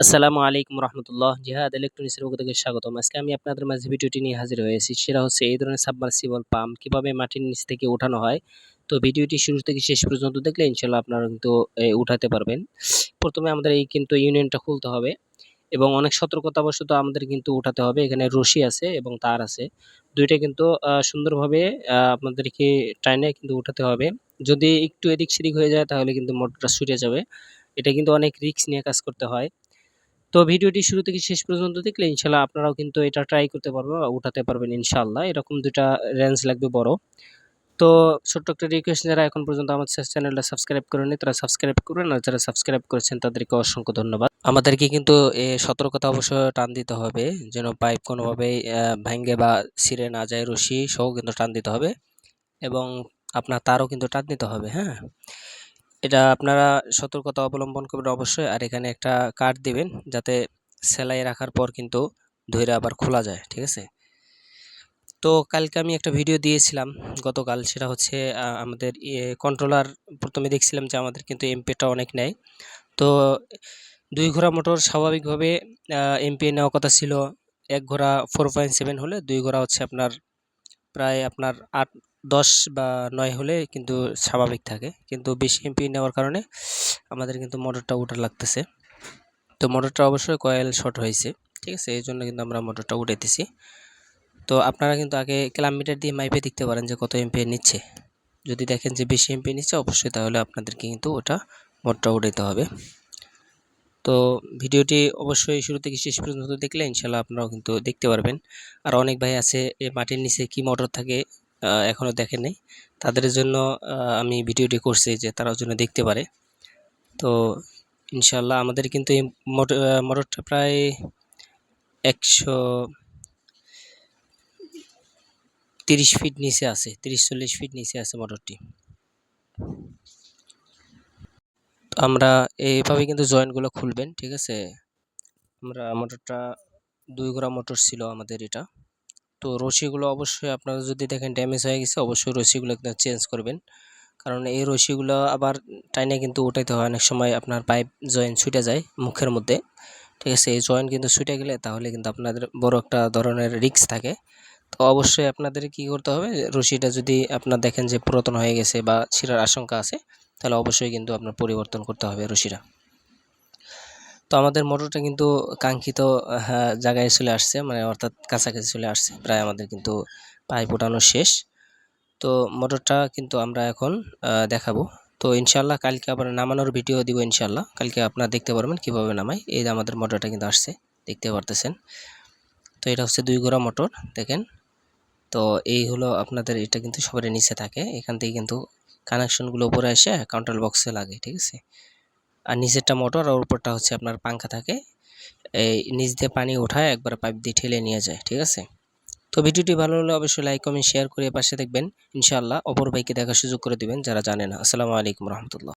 আসসালামু আলাইকুম রহমতুল্লাহ। জিহাদ ইলেকট্রনিক্সের পক্ষ থেকে স্বাগতম। আজকে আমি আপনাদের মাঝে ভিডিওটি নিয়ে হাজির হয়েছি। সেটা হচ্ছে এই ধরনের সাবমার্সিবল পাম্প কীভাবে মাটির নিচ থেকে উঠানো হয়। তো ভিডিওটি শুরু থেকে শেষ পর্যন্ত দেখলে ইনশাল্লাহ আপনারা কিন্তু উঠাতে পারবেন। প্রথমে আমাদের এই কিন্তু ইউনিয়নটা খুলতে হবে এবং অনেক সতর্কতাবশত আমাদের কিন্তু উঠাতে হবে। এখানে রশি আছে এবং তার আছে। দুইটা কিন্তু সুন্দরভাবে আপনাদেরকে টাইনে কিন্তু উঠাতে হবে। যদি একটু এদিক সেদিক হয়ে যায় তাহলে কিন্তু মোটরটা ছুটে যাবে। এটা কিন্তু অনেক রিস্ক নিয়ে কাজ করতে হয়। তো ভিডিওটি শুরু থেকে শেষ পর্যন্ত দেখলে ইনশাল্লাহ আপনারাও কিন্তু এটা ট্রাই করতে পারবেন বা উঠাতে পারবেন ইনশাল্লাহ। এরকম দুটা রেঞ্জ লাগবে বড়। তো ছোট্ট একটা রিকোয়েস্ট যারা এখন পর্যন্ত আমার চ্যানেলটা সাবস্ক্রাইব করেনি তারা সাবস্ক্রাইব করবেন আর যারা সাবস্ক্রাইব করেছেন, তাদেরকে অসংখ্য ধন্যবাদ। আমাদেরকে কিন্তু এ সতর্কতা অবশ্যই টান দিতে হবে, যেন পাইপ কোনোভাবেই ভাঙ্গে বা ছিঁড়ে না যায়, রশি সহ কিন্তু টান দিতে হবে এবং আপনার তারও কিন্তু টান দিতে হবে হ্যাঁ? এটা আপনারা সতর্কতা অবলম্বন করবেন অবশ্যই। আর এখানে একটা কার্ড দিবেন যাতে সেলাই রাখার পর কিন্তু ধরে আবার খোলা যায়, ঠিক আছে? তো কালকে আমি একটা ভিডিও দিয়েছিলাম গতকাল, সেটা হচ্ছে আমাদের কন্ট্রোলার প্রথমে দেখছিলাম যে আমাদের কিন্তু এমপিটা অনেক নেয়। তো দুই ঘোড়া মোটর স্বাভাবিকভাবে এমপি নেওয়ার কথা ছিল, এক ঘোড়া ফোর পয়েন্ট সেভেন হলে, দুই ঘোড়া হচ্ছে আপনার প্রায় আপনার আট, দশ বা নয় হলে কিন্তু স্বাভাবিক থাকে। কিন্তু বেশি এমপি নেওয়ার কারণে আমাদের কিন্তু মোটরটা উঠার লাগতেছে। তো মোটরটা অবশ্যই কয়েল শর্ট হয়েছে, ঠিক আছে? এই জন্য কিন্তু আমরা মোটরটা উঠাইতেছি। তো আপনারা কিন্তু আগে কিলোমিটার দিয়ে মাইপে দেখতে পারেন যে কত এমপি নিচ্ছে। যদি দেখেন যে বেশি এমপি নিচ্ছে, অবশ্যই তাহলে আপনাদেরকে কিন্তু ওটা মোটরটা উঠাইতে হবে। তো ভিডিওটি অবশ্যই শুরু থেকে শেষ পর্যন্ত দেখলে ইনশাল্লাহ আপনারাও কিন্তু দেখতে পারবেন। আর অনেক ভাই আছে মাটির নিচে কি মোটর থাকে এখনও দেখেন নাই। তাদের জন্য আমি ভিডিওটি করছি যে তারাও জন্য দেখতে পারে। তো ইনশাল্লাহ আমাদের কিন্তু এই মোটর মোটরটা প্রায় একশো তিরিশ ফিট নিচে আছে, তিরিশ চল্লিশ ফিট নিচে আছে মোটরটি। আমরা এইভাবে কিন্তু জয়েন্টগুলো খুলবেন, ঠিক আছে? আমরা মোটরটা দুই গোড়া মোটর ছিল আমাদের এটা। তো রশিগুলো অবশ্যই আপনারা যদি দেখেন ড্যামেজ হয়ে গেছে, অবশ্যই রশিগুলো কিন্তু চেঞ্জ করবেন। কারণ এই রশিগুলো আবার টাইনে কিন্তু উঠাইতে হয়, অনেক সময় আপনার পাইপ জয়েন্ট ছুটে যায় মুখের মধ্যে, ঠিক আছে? এই জয়েন্ট কিন্তু ছুটে গেলে তাহলে কিন্তু আপনাদের বড় একটা ধরনের রিস্ক থাকে। তো অবশ্যই আপনাদের কি করতে হবে? রশিটা যদি আপনার দেখেন যে পুরাতন হয়ে গেছে বা ছিঁড়ার আশঙ্কা আছে তাহলে অবশ্যই কিন্তু আপনার পরিবর্তন করতে হবে রশিরা। তো আমাদের মোটরটা কিন্তু কাঙ্ক্ষিত হ্যাঁ, জায়গায় চলে আসছে মানে অর্থাৎ কাছাকাছি চলে আসছে প্রায় আমাদের কিন্তু পাইপ ওঠানো শেষ। তো মোটরটা কিন্তু আমরা এখন দেখাবো। তো ইনশাল্লাহ কালকে আবার নামানোর ভিডিও দিব ইনশাল্লাহ কালকে আপনারা দেখতে পারবেন কীভাবে নামাই। এই আমাদের মোটরটা কিন্তু আসছে দেখতে পারতেছেন। তো এটা হচ্ছে দুই গোড়া মোটর দেখেন। তো এই হলো আপনাদের এটা কিন্তু সবারই নিচে থাকে। এখান থেকে কিন্তু কানেকশনগুলো উপরে এসে কন্ট্রোল বক্সে লাগে, ঠিক আছে? আর নিচেরটা মোটর আর উপরটা হচ্ছে আপনার পাঙ্খা থাকে। এই নিচ দিয়ে পানি ওঠায়, একবার পাইপ দিয়ে ঠেলে নিয়ে যায়, ঠিক আছে? তো ভিডিওটি ভালো হলে অবশ্যই লাইক কমেন্ট শেয়ার করে পাশে দেখবেন। ইনশাআল্লাহ অপর ভাইকে দেখার সুযোগ করে দেবেন যারা জানে না। আসসালামু আলাইকুম রহমতুল্লাহ।